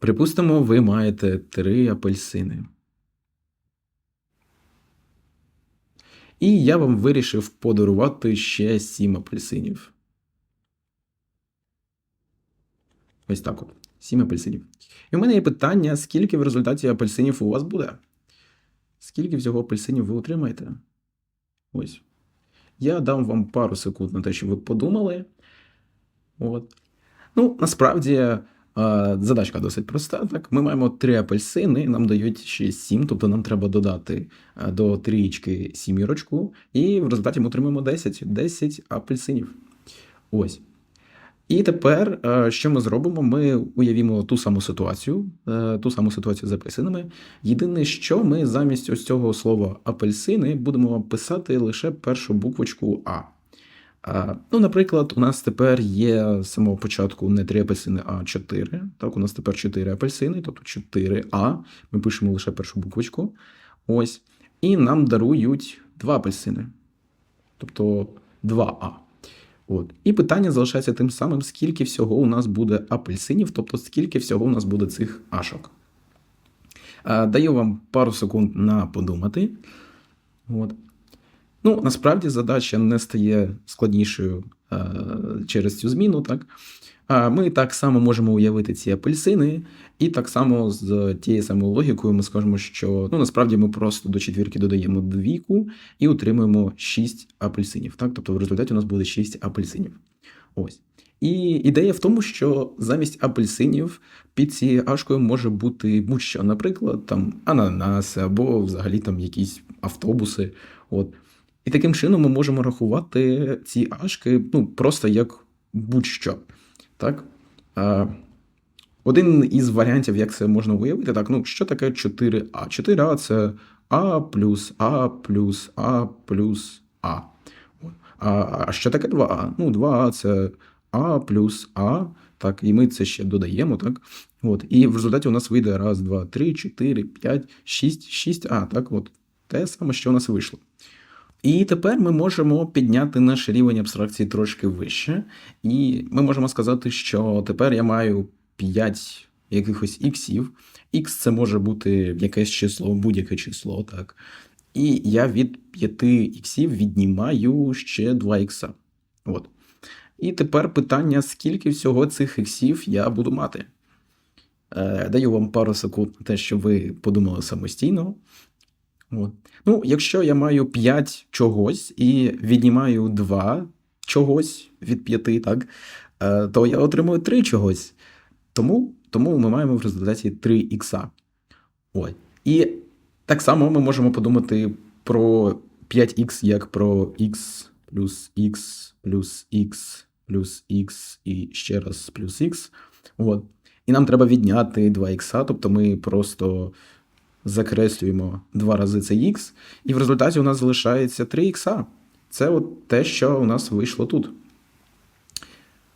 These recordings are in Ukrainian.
Припустимо, ви маєте три апельсини. І я вам вирішив подарувати ще сім апельсинів. Ось так от. Сім апельсинів. І у мене є питання: скільки в результаті апельсинів у вас буде? Скільки всього апельсинів ви отримаєте? Ось. Я дам вам пару секунд на те, щоб ви подумали. От. Ну, насправді, задачка досить проста. Так? Ми маємо три апельсини, нам дають ще сім, тобто нам треба додати е, до трієчки сімірочку, і в результаті ми отримаємо 10, 10 апельсинів. Ось. І тепер, е, що ми зробимо? Ми уявімо ту саму ситуацію, е, ту саму ситуацію з апельсинами. Єдине, що ми замість ось цього слова апельсини будемо писати лише першу буквочку А. Ну, наприклад, у нас тепер є з самого початку не 3 апельсини, а 4. Так, у нас тепер 4 апельсини, тобто 4А. Ми пишемо лише першу буквочку. Ось. І нам дарують 2 апельсини. Тобто 2А. От. І питання залишається тим самим, скільки всього у нас буде апельсинів, тобто скільки всього у нас буде цих ашок. Даю вам пару секунд на подумати. От. Ну, насправді задача не стає складнішою е, через цю зміну. Так? Ми так само можемо уявити ці апельсини, і так само з тією самою логікою ми скажемо, що ну, насправді ми просто до четвірки додаємо двійку і отримуємо 6 апельсинів. Так? Тобто в результаті у нас буде 6 апельсинів. Ось. І ідея в тому, що замість апельсинів під цією ашкою може бути будь-що, наприклад, там ананаси або взагалі там якісь автобуси. От. І таким чином ми можемо рахувати ці ашки ну, просто як будь-що. Так? Один із варіантів, як це можна уявити, так, ну, що таке 4А? 4А це А плюс А плюс А плюс А. А, що таке 2А? Ну, 2А це А плюс А. Так, і ми це ще додаємо, так? От, І в результаті у нас вийде раз, два, три, чотири, п'ять, шість, шість А. Так, от. Те саме, що у нас вийшло. І тепер ми можемо підняти наш рівень абстракції трошки вище, і ми можемо сказати, що тепер я маю 5 якихось іксів. Х це може бути якесь число, будь-яке число, так. І я від 5 іксів віднімаю ще 2 ікса. От. І тепер питання, скільки всього цих іксів я буду мати. Е, Даю вам пару секунд на те, щоб ви подумали самостійно. От. Ну, якщо я маю 5 чогось і віднімаю 2 чогось від 5, так, е, то я отримую 3 чогось. Тому тому ми маємо в результаті 3 ікса. І так само ми можемо подумати про 5х як про х плюс х плюс х плюс х і ще раз плюс х. От. І нам треба відняти 2 х, тобто ми просто закреслюємо два рази це х, і в результаті у нас залишається 3 х. Це от те, що у нас вийшло тут.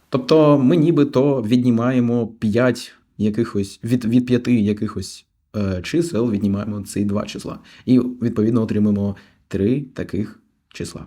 Тобто ми нібито віднімаємо 5 якихось від від 5 якихось е, чисел, віднімаємо ці два числа. І відповідно отримаємо 3 таких числа.